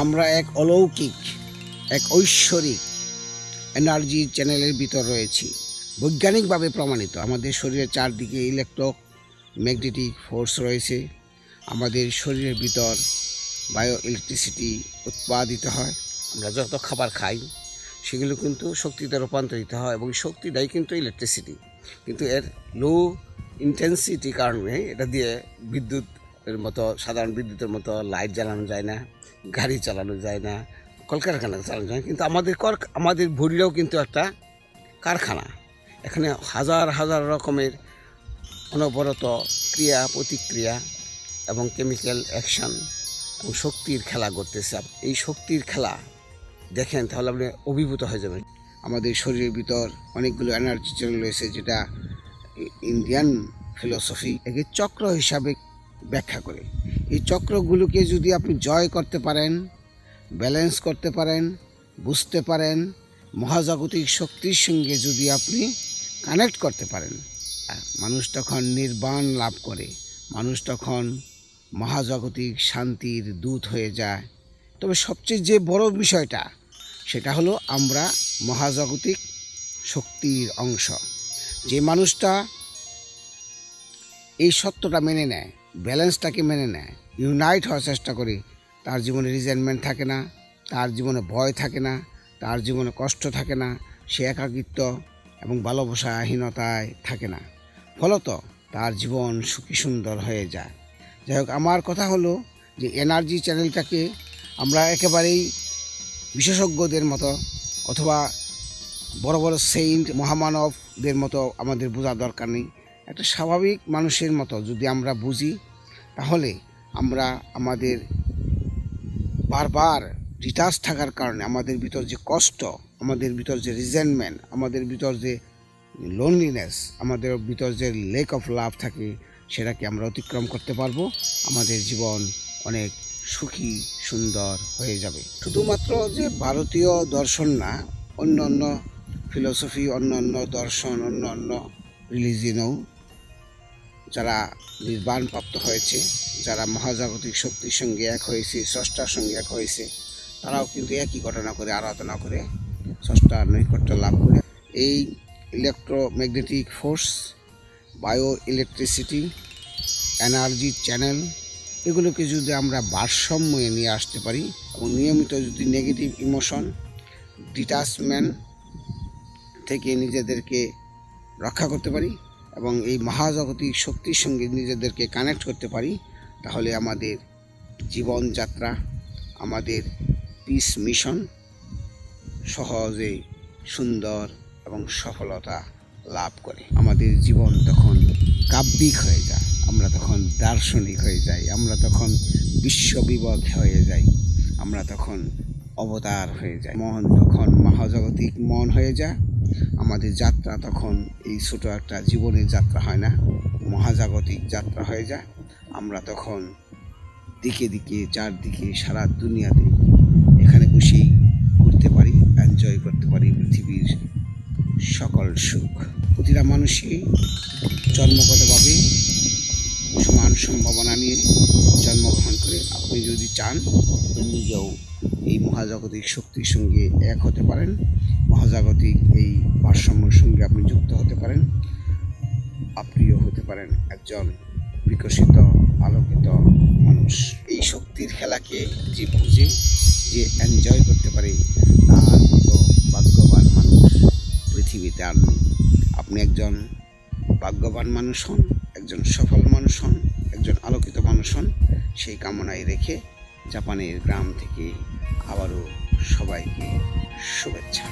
আমরা এক অলৌকিক, এক ঐশ্বরিক এনার্জি চ্যানেলের ভিতর রয়েছি। বৈজ্ঞানিকভাবে প্রমাণিত, আমাদের শরীরের চারদিকে ইলেকট্রো ম্যাগনেটিক ফোর্স রয়েছে। আমাদের শরীরের ভিতর বায়ো ইলেকট্রিসিটি উৎপাদিত হয়। আমরা যত খাবার খাই, সেগুলো কিন্তু শক্তিতে রূপান্তরিত হয় এবং শক্তিটাই কিন্তু ইলেকট্রিসিটি কিন্তু এর লো ইন্টেন্সিটি কারণে এটা দিয়ে বিদ্যুতের মতো, সাধারণ বিদ্যুতের মতো লাইট জ্বালানো যায় না। গাড়ি চালানো যায় না, কলকারখানা চালানো যায় কিন্তু আমাদের কর, আমাদের ভরিটাও কিন্তু একটা কারখানা। এখানে হাজার হাজার রকমের অনবরত ক্রিয়া, প্রতিক্রিয়া এবং কেমিক্যাল অ্যাকশন এবং শক্তির খেলা করতেছে এই শক্তির খেলা দেখেন তাহলে আপনি অভিভূত হয়ে যাবেন। আমাদের শরীরের ভিতর অনেকগুলো এনার্জি চ্যানেল রয়েছে যেটা ইন্ডিয়ান ফিলোসফি একে চক্র হিসাবে ব্যাখ্যা করে। এই চক্রগুলোকে যদি আপনি জয় করতে পারেন ব্যালেন্স করতে পারেন, বুঝতে পারেন, মহাজাগতিক শক্তির সঙ্গে যদি আপনি কানেক্ট করতে পারেন মানুষ তখন নির্বাণ লাভ করে, মানুষ তখন মহাজাগতিক শান্তির দূত হয়ে যায়। তবে সবচেয়ে যে বড় বিষয়টা, সেটা হলো আমরা মহাজাগতিক শক্তির অংশ। যে মানুষটা এই সত্যটা মেনে নেয় ব্যালেন্সটাকে মেনে নেয় ইউনাইট হওয়ার চেষ্টা করি। তার জীবনে রিজেন্টমেন্ট থাকে না, তার জীবনে ভয় থাকে না, তার জীবনে কষ্ট থাকে না, সে একাকিত্ব এবং ভালোবাসাহীনতায় থাকে না। ফলত তার জীবন সুখী সুন্দর হয়ে যায়। যাই হোক, আমার কথা হলো যে এনার্জি চ্যানেলটাকে আমরা একেবারেই বিশেষজ্ঞদের মতো অথবা বড় বড় সেইন্ট মহামানবদের মতো আমাদের বোঝা দরকার নেই। একটা স্বাভাবিক মানুষের মতো যদি আমরা বুঝি, তাহলে আমরা আমাদের বারবার ডিটাচ থাকার কারণে, আমাদের ভিতর যে কষ্ট, আমাদের ভিতর যে রিজেন্টমেন্ট আমাদের ভিতর যে লোনলিনেস আমাদের ভিতর যে লেক অফ লাভ থাকে, সেটাকে আমরা অতিক্রম করতে পারব। আমাদের জীবন অনেক সুখী, সুন্দর হয়ে যাবে। শুধুমাত্র যে ভারতীয় দর্শন না অন্য অন্য ফিলসফি অন্য অন্য দর্শন অন্য অন্য রিলিজিয়নও যারা নির্বাণপ্রাপ্ত হয়েছে, যারা মহাজাগতিক শক্তির সঙ্গে এক হয়েছে, স্রষ্টার সঙ্গে এক হয়েছে, তারাও কিন্তু একই ঘটনা করে, আরাধনা করে স্রষ্টার নৈকট্য লাভ করে। এই electromagnetic force bio electricity energy channel এগুলোকে যদি আমরা ভারসাম্যে নিয়ে আসতে পারি, এবং নিয়মিত যদি নেগেটিভ ইমোশন ডিটাচমেন্ট থেকে নিজেদেরকে রক্ষা করতে পারি এবং এই মহাজাগতিক শক্তির সঙ্গে নিজেদেরকে কানেক্ট করতে পারি, তাহলে আমাদের জীবনযাত্রা, আমাদের পিস মিশন সহজে সুন্দর এবং সফলতা লাভ করে। আমাদের জীবন তখন কাব্যিক হয়ে যায়, আমরা তখন দার্শনিক হয়ে যাই, আমরা তখন বিশ্ববিবদ হয়ে যাই, আমরা তখন অবতার হয়ে যাই। মন তখন মহাজাগতিক মন হয়ে যায় আমাদের যাত্রা তখন এই ছোটো একটা জীবনের যাত্রা হয় না, মহাজাগতিক যাত্রা হয়ে যায়। আমরা তখন দিকে দিকে, চারদিকে সারা দুনিয়াতে এখানে বসেই করতে পারি এনজয় করতে পারি পৃথিবীর সকল সুখ। প্রতিটা মানুষই জন্মগতভাবে সমান সম্ভাবনা নিয়ে জন্মগ্রহণ করে। আপনি যদি চান নিজেও এই মহাজাগতিক শক্তির সঙ্গে এক হতে পারেন। মহাজাগতিক এই ভারসাম্যের সঙ্গে আপনি যুক্ত হতে পারেন। আপনিও হতে পারেন একজন বিকশিত, আলোকিত মানুষ। এই শক্তির খেলাকে যে বুঝে, যে এনজয় করতে পারে তার মতো ভাগ্যবান মানুষ পৃথিবীতে আর নেই। আপনি একজন ভাগ্যবান মানুষ হন, একজন সফল মানুষ হন, একজন আলোকিত মানুষ হন, সেই কামনায় রেখে জাপানের গ্রাম থেকে আবারও সবাইকে শুভেচ্ছা।